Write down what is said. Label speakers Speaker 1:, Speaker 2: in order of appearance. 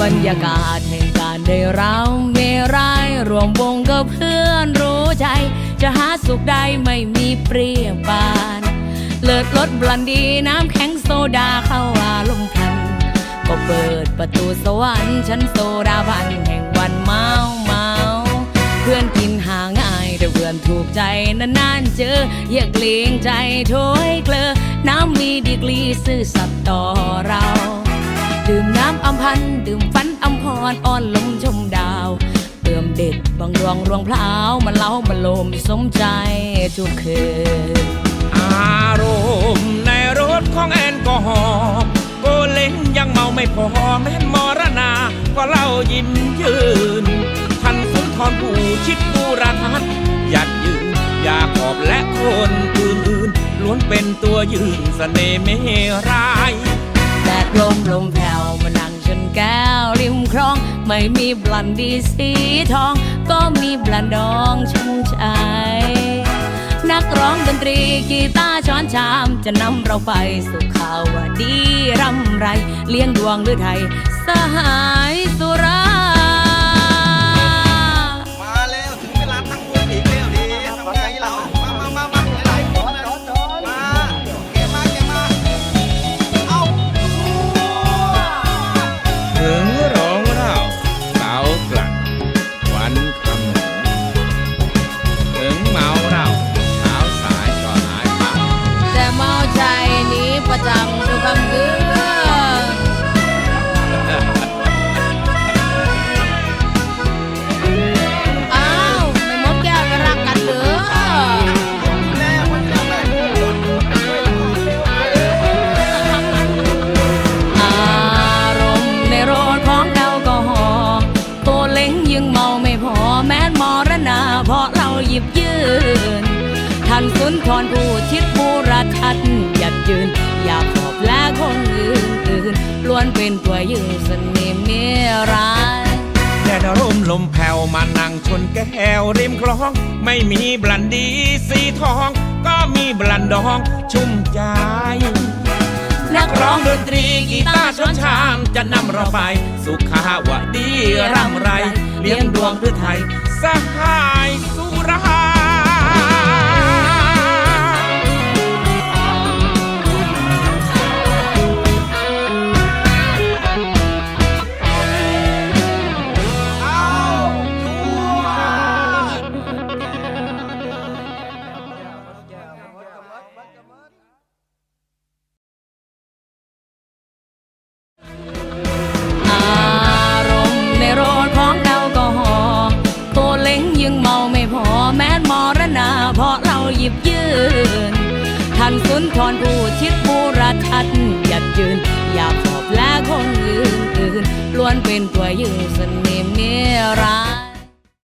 Speaker 1: บรรยากาศแห่งการได้เราเมรายรวมวงกับเพื่อนรู้ใจ จะหาสุขได้ไม่มีเปรียบปาน เลิศรสบลันดีน้ำแข็งโซดาเข้าอารมณ์พัน ก็เปิดประตูสวรรค์ชั้นโซดาบันแห่งวันเมาเมาเพื่อนกินหาง่ายแต่เพื่อนถูกใจนานๆเจอเยียกเลียงใจโถยเกลอน้ำมีดีกรีซื่อสัตย์ต่อเรา ดื่มน้ำอำพันดื่ม ฝันอำพรอ่อนลมชมดาว เติมเด็ดบางดวงรวงพลาวมันเล้ามันลมสมใจทุกคืน
Speaker 2: อารมณ์ในรถของแอลกอฮอล์โกเล้งยังเมาไม่พอแม่นมรณา ก็เล่ายิ้มยืนทันสุนทรผู้ชิดผู้ราทัดหยัดยืนอยากขอบและคนอื่นๆล้วนเป็นตัวยืนเสน่ห์ไม่ร้าย
Speaker 1: แดดลมลมแผ่วมานั่งชนแก้วริมคลอง ไม่มีบลันดีสีทอง ก็มีบลันดองชงชัยนักร้องดนตรีกีตาร์ช้อนชาม จะนำเราไปสู่ข่าวดีร่ำไร เลี้ยงดวงหรือไทย สหาย
Speaker 3: ยั
Speaker 2: งเมาไม่
Speaker 1: พอแม้นมรณาเพราะเราหยิบยืนท่านสุนทรผู้ชิดผู้รัทัดหยัดยืน อยากขอบและคนอื่นอื่นล้วนเป็นตัวยืนเสน่ห์เมร้าย
Speaker 2: แดดร่มลมแผ่วมานั่งชนแก้วริมคลอง ไม่มีบลันดีสีทอง ก็มีบลันดองชุ่มใจนักร้องดนตรีกีตาร์ชนชามจะนำเราไป สุขาวดีร่ำไร เลี้ยงดวงพืชไทย ยิ
Speaker 1: บยืนท่านสุนทรผู้ชิดผู้รัทัดหยัดยืน อยากขอบและคนอื่นอื่นล้วนเป็นตัวยืนเสน่ห์เมร้าย